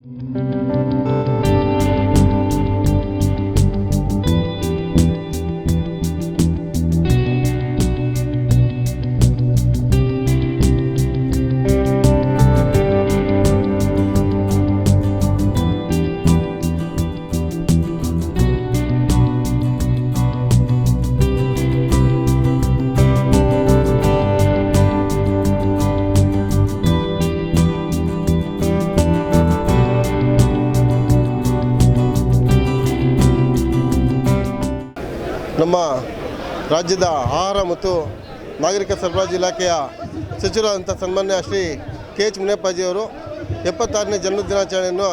Música ನಮ್ಮ ರಾಜ್ಯದ ಆಹಾರ ಮತ್ತು ನಾಗರಿಕ ಸರಬರಾಜು ಇಲಾಖೆಯ ಸಚಿವರಾದಂಥ ಸನ್ಮಾನ್ಯ ಶ್ರೀ ಕೆ ಎಚ್ ಮುನಿಯಪ್ಪಾಜಿಯವರು ಎಪ್ಪತ್ತಾರನೇ ಜನ್ಮ ದಿನಾಚರಣೆಯನ್ನು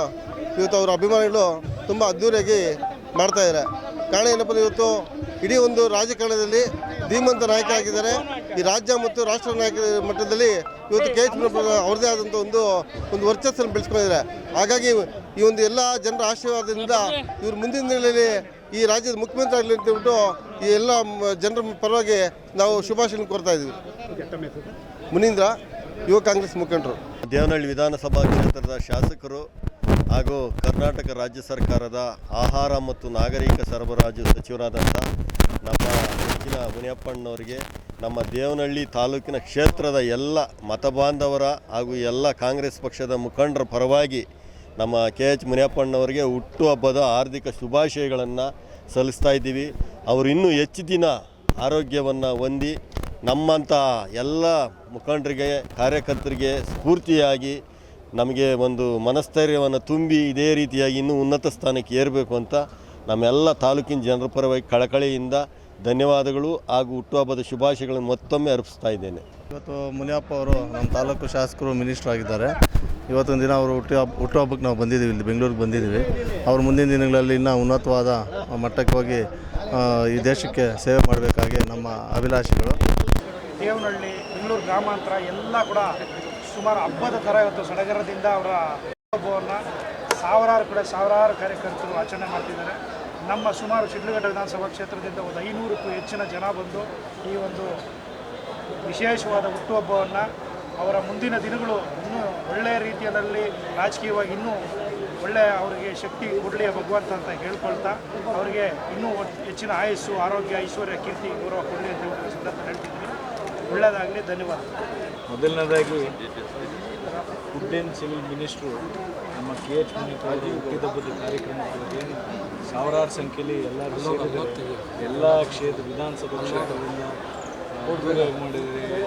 ಇವತ್ತು ಅವರ ಅಭಿಮಾನಿಗಳು ತುಂಬ ಅದ್ಧೂರಿಯಾಗಿ ಮಾಡ್ತಾಯಿದ್ದಾರೆ ಕಾರಣ ಏನಪ್ಪ ಇವತ್ತು ಇಡೀ ಒಂದು ರಾಜಕಾರಣದಲ್ಲಿ ಧೀಮಂತ ನಾಯಕ ಆಗಿದ್ದಾರೆ. ಈ ರಾಜ್ಯ ಮತ್ತು ರಾಷ್ಟ್ರ ನಾಯಕ ಮಟ್ಟದಲ್ಲಿ ಇವತ್ತು ಕೆ ಎಚ್ ಅವ್ರದ್ದೇ ಆದಂಥ ಒಂದು ಒಂದು ವರ್ಚಸ್ಸನ್ನು ಬೆಳೆಸ್ಕೊಂಡಿದ್ದಾರೆ. ಹಾಗಾಗಿ ಈ ಒಂದು ಎಲ್ಲ ಜನರ ಆಶೀರ್ವಾದದಿಂದ ಇವರು ಮುಂದಿನ ದಿನಗಳಲ್ಲಿ ಈ ರಾಜ್ಯದ ಮುಖ್ಯಮಂತ್ರಿ ಆಗಲಿ ಅಂತ ಹೇಳ್ಬಿಟ್ಟು ಈ ಎಲ್ಲ ಜನರ ಪರವಾಗಿ ನಾವು ಶುಭಾಶಯ ಕೋರ್ತಾ ಇದ್ದೀವಿ. ಮುನೀಂದ್ರ, ಯುವ ಕಾಂಗ್ರೆಸ್ ಮುಖಂಡರು. ದೇವನಹಳ್ಳಿ ವಿಧಾನಸಭಾ ಕ್ಷೇತ್ರದ ಶಾಸಕರು ಹಾಗೂ ಕರ್ನಾಟಕ ರಾಜ್ಯ ಸರ್ಕಾರದ ಆಹಾರ ಮತ್ತು ನಾಗರಿಕ ಸರಬರಾಜು ಸಚಿವರಾದಂಥ ನಮ್ಮ ಹೆಚ್ಚಿನ ಮುನಿಯಪ್ಪಣ್ಣವರಿಗೆ, ನಮ್ಮ ದೇವನಹಳ್ಳಿ ತಾಲೂಕಿನ ಕ್ಷೇತ್ರದ ಎಲ್ಲ ಮತಬಾಂಧವರ ಹಾಗೂ ಎಲ್ಲ ಕಾಂಗ್ರೆಸ್ ಪಕ್ಷದ ಮುಖಂಡರ ಪರವಾಗಿ ನಮ್ಮ ಕೆ ಎಚ್ ಮುನಿಯಪ್ಪಣ್ಣವರಿಗೆ ಹುಟ್ಟುಹಬ್ಬದ ಹಾರ್ದಿಕ ಶುಭಾಶಯಗಳನ್ನು ಸಲ್ಲಿಸ್ತಾ ಇದ್ದೀವಿ. ಅವರು ಇನ್ನೂ ಹೆಚ್ಚು ದಿನ ಆರೋಗ್ಯವನ್ನು ಹೊಂದಿ ನಮ್ಮಂಥ ಎಲ್ಲ ಮುಖಂಡರಿಗೆ, ಕಾರ್ಯಕರ್ತರಿಗೆ ಸ್ಫೂರ್ತಿಯಾಗಿ ನಮಗೆ ಒಂದು ಮನಸ್ಥೈರ್ಯವನ್ನು ತುಂಬಿ ಇದೇ ರೀತಿಯಾಗಿ ಇನ್ನೂ ಉನ್ನತ ಸ್ಥಾನಕ್ಕೆ ಏರಬೇಕು ಅಂತ ನಮ್ಮೆಲ್ಲ ತಾಲೂಕಿನ ಜನರ ಪರವಾಗಿ ಕಳಕಳಿಯಿಂದ ಧನ್ಯವಾದಗಳು ಹಾಗೂ ಹುಟ್ಟುಹಬ್ಬದ ಶುಭಾಶಯಗಳನ್ನು ಮತ್ತೊಮ್ಮೆ ಅರ್ಪಿಸ್ತಾ ಇದ್ದೇನೆ. ಇವತ್ತು ಮುನಿಯಪ್ಪ ಅವರು ನಮ್ಮ ತಾಲೂಕು ಶಾಸಕರು ಮಿನಿಸ್ಟರ್ ಆಗಿದ್ದಾರೆ. ಇವತ್ತೊಂದು ದಿನ ಅವರು ಹುಟ್ಟು ಹಬ್ಬ ಹುಟ್ಟುಹಬ್ಬಕ್ಕೆ ನಾವು ಬಂದಿದ್ದೀವಿ ಇಲ್ಲಿ ಬೆಂಗಳೂರಿಗೆ ಬಂದಿದ್ದೀವಿ. ಅವ್ರು ಮುಂದಿನ ದಿನಗಳಲ್ಲಿ ಇನ್ನೂ ಉನ್ನತವಾದ ಮಟ್ಟಕ್ಕೆ ಹೋಗಿ ಈ ದೇಶಕ್ಕೆ ಸೇವೆ ಮಾಡಬೇಕಾಗಿ ನಮ್ಮ ಅಭಿಲಾಷೆಗಳು. ದೇವನಹಳ್ಳಿ ಬೆಂಗಳೂರು ಗ್ರಾಮಾಂತರ ಎಲ್ಲ ಕೂಡ ಸುಮಾರು ಹಬ್ಬದ ಥರ ಇವತ್ತು ಸಡಗರದಿಂದ ಅವರ ಹಬ್ಬವನ್ನು ಸಾವಿರಾರು ಕಡೆ ಸಾವಿರಾರು ಕಾರ್ಯಕರ್ತರು ಆಚರಣೆ ಮಾಡ್ತಿದ್ದಾರೆ. ನಮ್ಮ ಸುಮಾರು ಶಿಡ್ಲಘಟ್ಟ ವಿಧಾನಸಭಾ ಕ್ಷೇತ್ರದಿಂದ ಒಂದು ಐನೂರಕ್ಕೂ ಹೆಚ್ಚಿನ ಜನ ಬಂದು ಈ ಒಂದು ವಿಶೇಷವಾದ ಹುಟ್ಟುಹಬ್ಬವನ್ನು ಅವರ ಮುಂದಿನ ದಿನಗಳು ಇನ್ನೂ ಒಳ್ಳೆಯ ರೀತಿಯಲ್ಲಿ ರಾಜಕೀಯವಾಗಿ ಇನ್ನೂ ಒಳ್ಳೆಯ ಅವರಿಗೆ ಶಕ್ತಿ, ಕೊಡಲಿ ಭಗವಂತ ಅಂತ ಹೇಳ್ಕೊಳ್ತಾ ಅವರಿಗೆ ಇನ್ನೂ ಹೆಚ್ಚಿನ ಆಯಸ್ಸು, ಆರೋಗ್ಯ, ಐಶ್ವರ್ಯ, ಕೀರ್ತಿ, ಗೌರವ ಕೊಡಲಿ ಅಂತ ಹೇಳ್ತೀನಿ ಹೇಳ್ತಿದ್ದೀನಿ ಒಳ್ಳೆಯದಾಗಲಿ ಧನ್ಯವಾದ. ಮೊದಲನೇದಾಗಿ ಫುಡ್ ಆ್ಯಂಡ್ ಸಿವಿಲ್ ಮಿನಿಸ್ಟ್ರು ನಮ್ಮ ಕೆ ಎಚ್ ಮುನಿಯಪ್ಪಾಜಿ ಹುಟ್ಟಿದಬ್ಬದ ಕಾರ್ಯಕ್ರಮಗಳಿಗೆ ಸಾವಿರಾರು ಸಂಖ್ಯೆಯಲ್ಲಿ ಎಲ್ಲ ಎಲ್ಲ ಕ್ಷೇತ್ರ ವಿಧಾನಸಭಾ ಕ್ಷೇತ್ರದಿಂದ ಉದ್ಯೋಗ ಮಾಡಿದ್ದಾರೆ.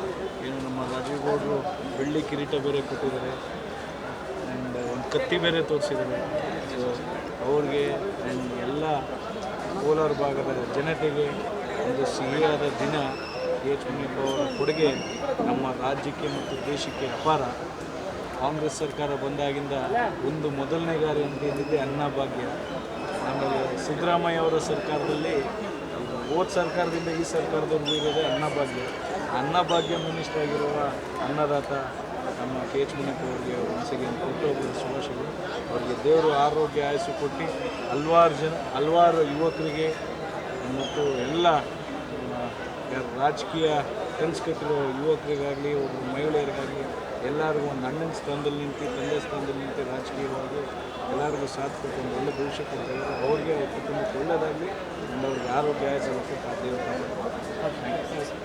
ಏನು ನಮ್ಮ ರಾಜೀವ್ ಗೌಡರು ಬೆಳ್ಳಿ ಕಿರೀಟ ಬೇರೆ ಕೊಟ್ಟಿದ್ದಾರೆ. ಆ್ಯಂಡ್ ಒಂದು ಕತ್ತಿ ಬೇರೆ ತೋರಿಸಿದ್ದಾರೆ. ಸೊ ಅವ್ರಿಗೆ ಆ್ಯಂಡ್ ಎಲ್ಲ ಕೋಲಾರ ಭಾಗದ ಜನತೆಗೆ ಒಂದು ಸಿಹಿಯಾದ ದಿನ ಕೆ ಎಚ್ ಮುನಿಯಪ್ಪ ಅವರ ಕೊಡುಗೆ ನಮ್ಮ ರಾಜ್ಯಕ್ಕೆ ಮತ್ತು ದೇಶಕ್ಕೆ ಅಪಾರ. ಕಾಂಗ್ರೆಸ್ ಸರ್ಕಾರ ಬಂದಾಗಿಂದ ಒಂದು ಮೊದಲನೇ ಗಾರಿ ಅಂತ ಏನಿದೆ ಅನ್ನಭಾಗ್ಯ ಆಮೇಲೆ ಸಿದ್ದರಾಮಯ್ಯ ಅವರ ಸರ್ಕಾರದಲ್ಲಿ, ಹೋದ ಸರ್ಕಾರದಿಂದ ಈ ಸರ್ಕಾರದವರೆಗೂ ಇರೋದೇ ಅನ್ನಭಾಗ್ಯ ಅನ್ನಭಾಗ್ಯ ಮಿನಿಸ್ಟರ್ ಆಗಿರುವ ಅನ್ನದಾತ ನಮ್ಮ ಕೆ ಎಚ್ ಮುನಿಯಪ್ಪ ಅವರಿಗೆ ಮನಸ್ಸಿಗೆ ಹುಟ್ಟುಹಬ್ಬದ ಶುಭಾಶಯಗಳು. ಅವರಿಗೆ ದೇವರು ಆರೋಗ್ಯ ಆಯಸ್ಸು ಕೊಟ್ಟು ಹಲ್ವಾರು ಜನ, ಹಲ್ವಾರು ಯುವಕರಿಗೆ ಮತ್ತು ಎಲ್ಲ ರಾಜಕೀಯ ಕನಸು ಕಟ್ಟಿರೋ ಯುವಕರಿಗಾಗಲಿ ಒಬ್ಬರು ಮಹಿಳೆಯರಿಗಾಗಲಿ, ಎಲ್ಲರಿಗೂ ಒಂದು ಅಣ್ಣನ ಸ್ಥಾನದಲ್ಲಿ ನಿಂತು, ತಂದೆ ಸ್ಥಾನದಲ್ಲಿ ನಿಂತು ರಾಜಕೀಯವಾಗಿ ಎಲ್ಲರಿಗೂ ಸಾಥ್ ಕೊಟ್ಟು ಒಂದು ಒಳ್ಳೆ ಭವಿಷ್ಯ ಕೊಡ್ತಾ ಇದ್ದಾರೆ. ಅವ್ರಿಗೆ ಅವ್ರ ಕುಟುಂಬಕ್ಕೆ ಒಳ್ಳೆಯದಾಗಲಿ ಅವ್ರಿಗೆ ಆರೋಗ್ಯ ಆಯಸ್ಸು ಸಾಧ್ಯ